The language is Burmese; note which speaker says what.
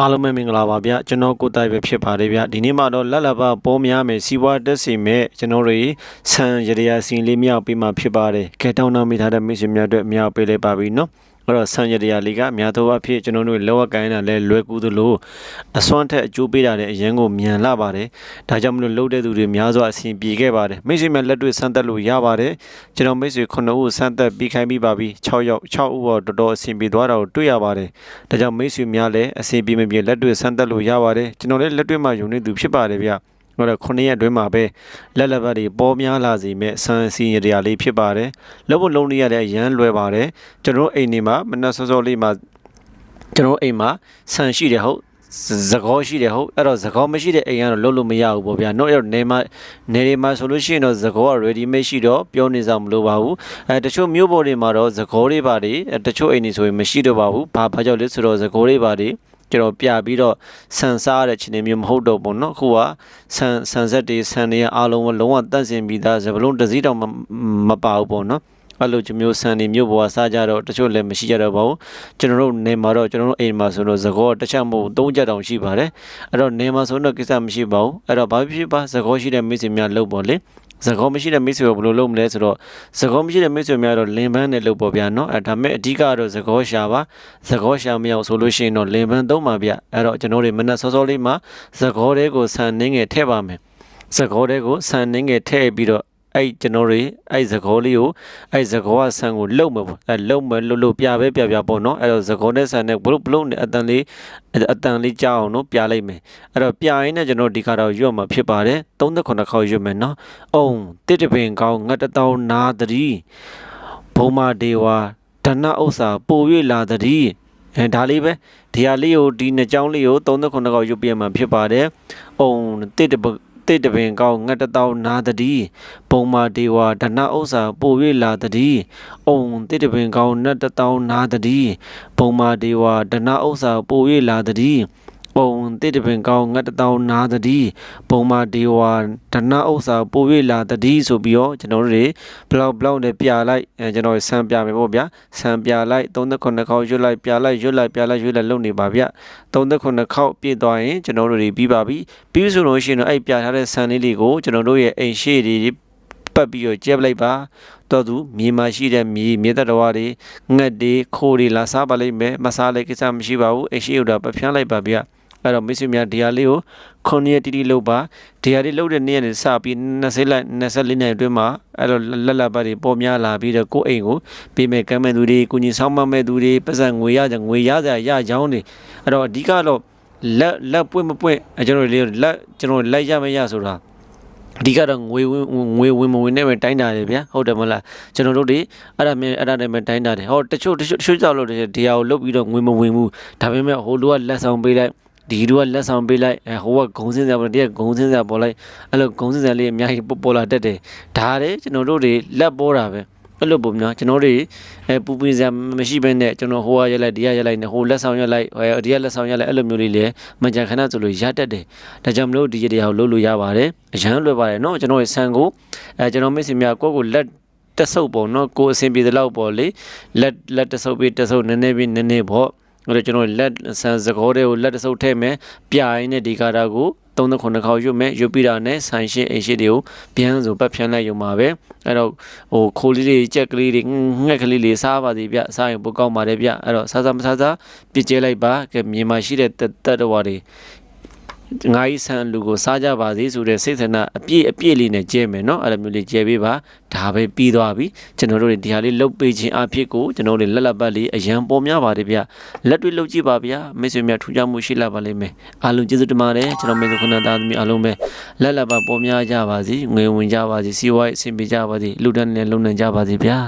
Speaker 1: အားလုံးပဲမင်္ဂလာပါဗျကျွန်တော်ကိုတိုက်ပဲဖြစ်ပါတယ်ဗျဒီနေ့မှတော့လက်လဘပေါ်များမယ်စီးပွားတက်စီမဲ့ကျွန်တော်တို့ဆန်ရရစီလေးမြောက်ပြီးမှဖြစ်ပါတယ်ခဲတောင်းနာမိထားတဲ့မိတ်ဆွေများအတွက်မြောက်ပေးလိုက်ပါပြီနော် အဲ့တော့ဆန်ရရလေးကအများသောအားဖြင့်ကျွန်တော်တို့လောကကိုင်းတာလဲလွယ်ကူသလိုအစွမ်းထက်အကျိုးပေးတာတဲ့အရင်ကိုမြန်လာပါတယ်ဒါကြောင့်မလို့လှုပ်တဲ့သူတွေများစွာအဆင်ပြေခဲ့ပါတယ်မိတ်ဆွေများလက်တွေ့ဆန်းသက်လို့ရပါတယ်ကျွန်တော်မိတ်ဆွေ9ဦးဆန်းသက်ပြီးခိုင်းပြီးပါပြီ6ယောက်6ဦးတော့တော်တော်အဆင်ပြေသွားတာကိုတွေ့ရပါတယ်ဒါကြောင့်မိတ်ဆွေများလည်းအဆင်ပြေမပြေလက်တွေ့ဆန်းသက်လို့ရပါတယ်ကျွန်တော်လည်းလက်တွေ့မှာယုံနေသူဖြစ်ပါတယ်ဗျ ဟိုတော့ခုနှစ်ရက်အတွင်းမှာပဲလက်လက်ပတ်တွေပေါ်များလာစီမဲ့ဆန်စီရရလေးဖြစ်ပါတယ်လုံးဝလုံးလေးရတဲ့အရန်လွယ်ပါတယ်ကျွန်တော်အိမ်နေမှာမနက်စောစောလေးမှာကျွန်တော်အိမ်မှာဆန်ရှိတယ်ဟုတ်သကောရှိတယ်ဟုတ်အဲ့တော့သကောမရှိတဲ့အိမ်ကတော့လုံးလို့မရဘူးပေါ့ဗျာတော့အဲ့တော့နေမှာနေတွေမှာဆိုလို့ရှိရင်တော့သကောက ready made ရှိတော့ပြောနေစားမလို့ပါဘူးအဲတချို့မျိုးပေါ်တွေမှာတော့သကောတွေပါတွေတချို့အိမ်တွေဆိုရင်မရှိတော့ပါဘူးဘာဘာကြောင့်လဲဆိုတော့သကောတွေပါတွေ ကျွန်တော်ပြပြီးတော့ဆန်စားရတဲ့ခြင်းမျိုးမဟုတ်တော့ဘူးเนาะအခုကဆန်ဆန်ဆက်တွေဆန်တွေအားလုံးလုံးဝတန့်စင်ပြီးသားစပလုံးတစ်စည်းတောင်မပါဘူးပေါ့เนาะအဲ့လိုမျိုးဆန်နေမျိုးပေါ်စားကြတော့တချို့လည်းမရှိကြတော့ပါဘူးကျွန်တော်တို့နေမှာတော့ကျွန်တော်တို့အိမ်မှာဆိုတော့သကောတစ်ချက်မဟုတ်သုံးချက်တောင်ရှိပါတယ်အဲ့တော့နေမှာဆိုတော့ကိစ္စမရှိပါဘူးအဲ့တော့ဘာဖြစ်ပါသကောရှိတဲ့မိတ်ဆွေများလုပ်ပေါ့လေ ဇကောမရှိတဲ့မိတ်ဆွေကိုဘယ်လိုလုပ်မလဲဆိုတော့ဇကောမရှိတဲ့မိတ်ဆွေများတော့လင်ပန်းနဲ့လုပ်ပေါ့ဗျာနော်အဲဒါမဲ့အဓိကတော့ဇကောရှာပါဇကောရှာမရအောင်ဆိုလို့ရှိရင်တော့လင်ပန်းသုံးပါဗျအဲ့တော့ကျွန်တော်တို့မနက်စောစောလေးမှာဇကောတဲကိုဆန်နှင်းငယ်ထည့်ပါမယ်ဇကောတဲကိုဆန်နှင်းငယ်ထည့်ပြီးတော့ အဲ့ကျွန်တော်တွေအဲ့ဇကောလေးကိုအဲ့ဇကောကဆန်ကိုလှုပ်မှာပေါ့အဲ့လှုပ်မယ်လှုပ်လို့ပြပဲပြပြပေါ့နော်အဲ့တော့ဇကောနဲ့ဆန်နဲ့ဘလို့ဘလို့နဲ့အတန်လေးအတန်လေးကြောက်အောင်နော်ပြလိုက်မယ်အဲ့တော့ပြရင်းနဲ့ကျွန်တော်ဒီကတော့ရွတ်မှာဖြစ်ပါတယ်39ခေါက်ရွတ်မယ်နော်အုံတစ်တပင်ကောင်းငတ်တတောင်းနာတတိဘုံမာဒေဝဒဏဥစ္စာပို၍လာတတိအဲဒါလေးပဲဒီဟာလေးကိုဒီနှစ်ကြောင်းလေးကို39ခေါက်ရွတ်ပြမှာဖြစ်ပါတယ်အုံတစ်တပ တိတ်တပင်ကောင်းငတ်တတောင်းနာတတိပုံမာဒေဝဒဏဥစ္စာပို၍လာတတိအုံတိတ်တပင်ကောင်းနတ်တတောင်းနာတတိပုံမာဒေဝဒဏဥစ္စာပို၍လာတတိ ပုံတိတပင်ကောင်းငတ်တတောင်းနာတတိပုံမာဒေဝဒဏဥစ္စာပို၍လာတတိဆိုပြီးတော့ကျွန်တော်တို့တွေဘလောက်ဘလောက်နဲ့ပြလိုက်အဲကျွန်တော်ဆံပြမယ်ပေါ့ဗျာဆံပြလိုက်39ခေါက်ရွတ်လိုက်ပြလိုက်ရွတ်လိုက်ပြလိုက်ရွတ်လိုက်လုပ်နေပါဗျ39ခေါက်ပြည့်သွားရင်ကျွန်တော်တို့တွေပြီးပါပြီပြီးဆိုလို့ရှိရင်တော့အဲ့ပြထားတဲ့ဆံလေးတွေကိုကျွန်တော်တို့ရဲ့အိမ်ရှိတွေပတ်ပြီးတော့ကျက်လိုက်ပါတော့သူမြေမှာရှိတဲ့မြေမြေတတော်တွေငှက်တွေခိုးတွေလာစားပါလိမ့်မယ်မစားလိုက်ကိစ္စမရှိပါဘူးအိမ်ရှိဥတာပဖြန်းလိုက်ပါဗျာ အဲ့တော့မိတ်ဆွေများဒီဟာလေးကိုခုနှစ်ရက်တိတိလုပ်ပါဒီဟာလေးလုပ်တဲ့နေ့ရက်နဲ့စပြီး20လိုက်24နှစ်အတွင်းမှာအဲ့တော့လက်လက်ပတ်တွေပေါ်များလာပြီးတော့ကိုယ့်အိမ်ကိုပေးမဲ့ကမ်းမဲ့သူတွေကိုကြီးဆောင်းမမဲ့သူတွေပတ်စံငွေရကြငွေရကြရချောင်းတွေအဲ့တော့အဓိကတော့လက်လက်ပွင့်မပွင့်ကျွန်တော်လေးလက်ကျွန်တော်လက်ရမရဆိုတာအဓိကတော့ငွေဝင်ငွေဝင်မဝင်နဲ့ပဲတိုင်းတာတယ်ဗျာဟုတ်တယ်မလားကျွန်တော်တို့တွေအဲ့ဒါမျိုးအဲ့ဒါနဲ့ပဲတိုင်းတာတယ်ဟောတချို့တချို့တချို့ကြောက်လို့ဒီဟာကိုလုတ်ပြီးတော့ငွေမဝင်ဘူးဒါပေမဲ့ဟိုလူကလက်ဆောင်ပေးလိုက် ဒီလူကလက်ဆောင်ပေးလိုက်အဲဟိုကဂုံစင်းစရာပေါ်တယ်ဂုံစင်းစရာပေါ်လိုက်အဲ့လိုဂုံစင်းစရာလေးအများကြီးပေါ်လာတတ်တယ်ဒါတဲ့ကျွန်တော်တို့တွေလက်ပေါ်တာပဲအဲ့လိုပုံများကျွန်တော်တွေအဲပူပင်းစရာမရှိဘဲနဲ့ကျွန်တော်ဟိုကရက်လိုက်ဒီကရက်လိုက်နဲ့ဟိုလက်ဆောင်ရက်လိုက်ဟိုဒီကလက်ဆောင်ရက်လိုက်အဲ့လိုမျိုးလေးလေမကြခဏဆိုလို့ရတတ်တယ်ဒါကြောင့်မလို့ဒီရတရားကိုလုပ်လို့ရပါတယ်အရန်လွယ်ပါတယ်เนาะကျွန်တော်ရဲ့ဆန်ကိုအဲကျွန်တော်မိတ်ဆွေများကိုယ့်ကိုလက်တဆုပ်ပေါ့နော်ကိုအဆင်ပြေတဲ့လောက်ပေါ့လေလက်လက်တဆုပ်ပြီးတဆုပ်နည်းနည်းပြီးနည်းနည်းပေါ့ အဲ့တော့ကျွန်တော်လက်ဆန်စကောတွေကိုလက်တဆုပ်ထည့်မယ်ပြိုင်နဲ့ဒီကာတာကို39ခေါက်ရွတ်မယ်ရွတ်ပြီးတာနဲ့ဆိုင်ရှင်းအိမ်ရှိတွေကိုပြန်ဆိုပတ်ဖြန်းလိုက်ရုံပါပဲအဲ့တော့ဟိုခိုးလေးတွေကြက်ကလေးတွေငှက်ကလေးတွေစားပါသေးဗျစားရင်ပိုကောင်းပါတယ်ဗျအဲ့တော့စားစားမစားစားပြစ်ကျဲလိုက်ပါကဲမြေမှာရှိတဲ့တက်တော်ဝါတွေ ငါးကြီးဆန်လူကိုစားကြပါစေဆိုတဲ့စိတ်ဆန္ဒအပြည့်အပြည့်လေးနဲ့ကျဲမယ်နော်အဲ့လိုမျိုးလေးကျဲပေးပါဒါပဲပြီးသွားပြီကျွန်တော်တို့ဒီဟာလေးလှုပ်ပေးခြင်းအဖြစ်ကိုကျွန်တော်တို့လက်လက်ပတ်လေးအရန်ပေါ်များပါတယ်ဗျလက်တွေ့လှုပ်ကြည့်ပါဗျမိတ်ဆွေများထူးခြားမှုရှိလာပါလိမ့်မယ်အားလုံးကျေးဇူးတင်ပါတယ်ကျွန်တော်မိတ်ဆွေခုနသားသမီးအားလုံးပဲလက်လက်ပတ်ပေါ်များကြပါစေငွေဝင်ကြပါစေစီးပွားရေးအဆင်ပြေကြပါစေလူတန်းနဲ့လုံနိုင်ကြပါစေဗျာ